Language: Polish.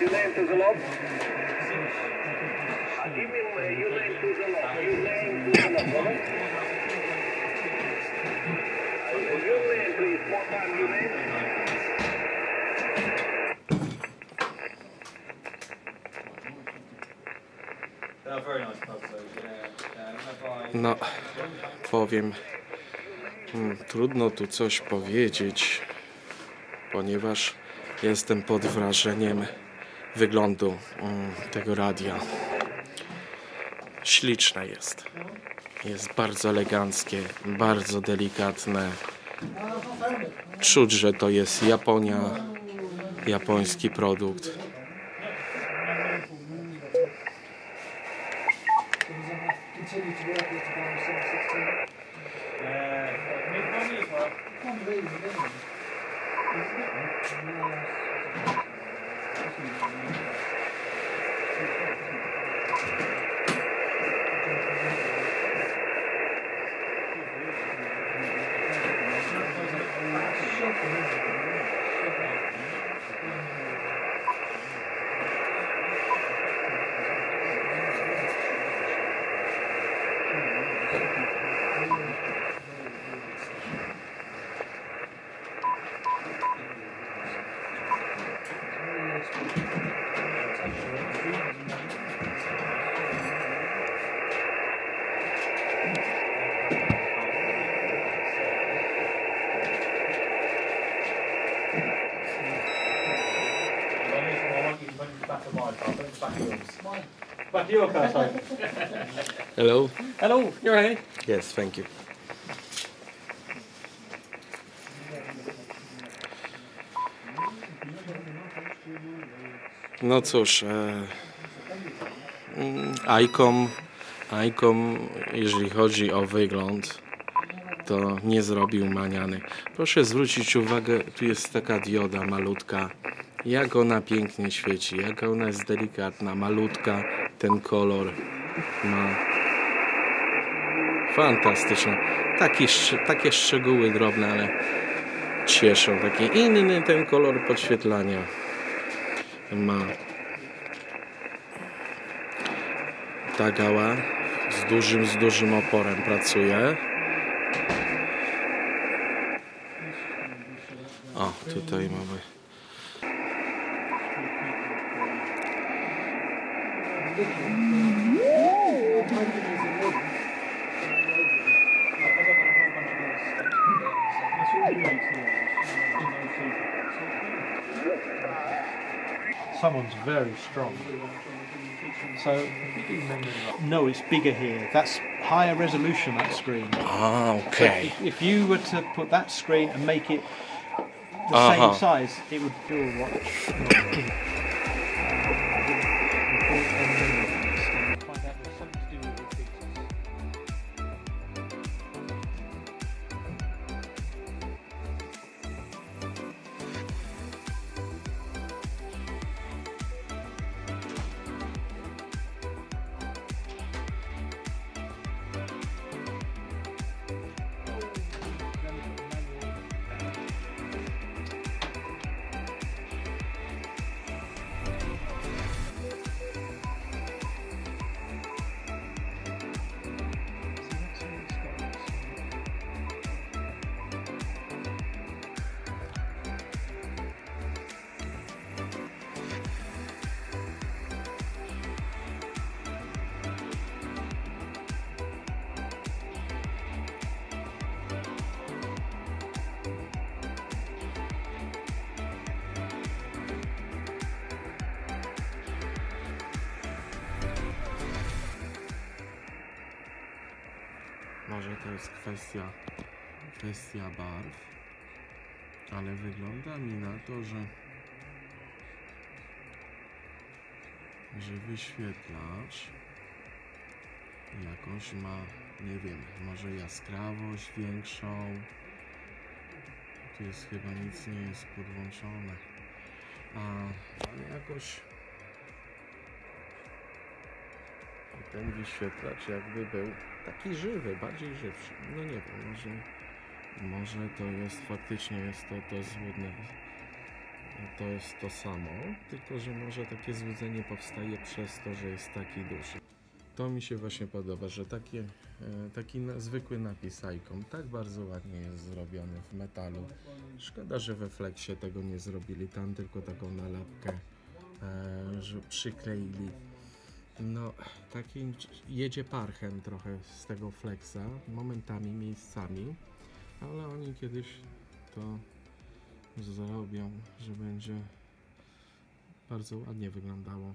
You name to the lob. Give me uh, you name to the lob. You name to the lob, Robert. Your name, please. More time, I- No, powiem, hmm, trudno tu coś powiedzieć, ponieważ jestem pod wrażeniem wyglądu mm, tego radia. Śliczne jest. Jest bardzo eleganckie, bardzo delikatne. Czuć, że to jest Japonia, japoński produkt. Thank you. Your car, sorry. Hello? Hello, you're right. Yes, thank you. No cóż, e, mm, ICOM, ICOM, jeżeli chodzi o wygląd, to nie zrobił maniany. Proszę zwrócić uwagę, tu jest taka dioda malutka. Jak ona pięknie świeci, jak ona jest delikatna, malutka, ten kolor ma Fantastyczne. Takie, szcz- takie szczegóły drobne, ale cieszą. Taki inny ten kolor podświetlania ma. Ta gała dużym, z dużym oporem pracuje. O, tutaj mamy. Someone's very strong. So, no, it's bigger here. That's higher resolution, that screen. A, okej. If, if you were to put that screen and make it the Uh-huh. same size, it would do a watch. Może to jest kwestia, kwestia barw, ale wygląda mi na to, że, że wyświetlacz jakąś ma, nie wiem, może jaskrawość większą. Tu jest chyba nic nie jest podłączone. A, ale jakoś ten wyświetlacz jakby był taki żywy, bardziej żywszy. No nie wiem, może, może to jest faktycznie jest to, to złudne to jest to samo, tylko że może takie złudzenie powstaje przez to, że jest taki duży. To mi się właśnie podoba, że taki, e, taki na, zwykły napis Icon tak bardzo ładnie jest zrobiony w metalu. Szkoda, że we Flexie tego nie zrobili, tam tylko taką nalepkę e, że przykleili. No, taki jedzie parchem trochę z tego Flexa, momentami, miejscami, ale oni kiedyś to zrobią, że będzie bardzo ładnie wyglądało.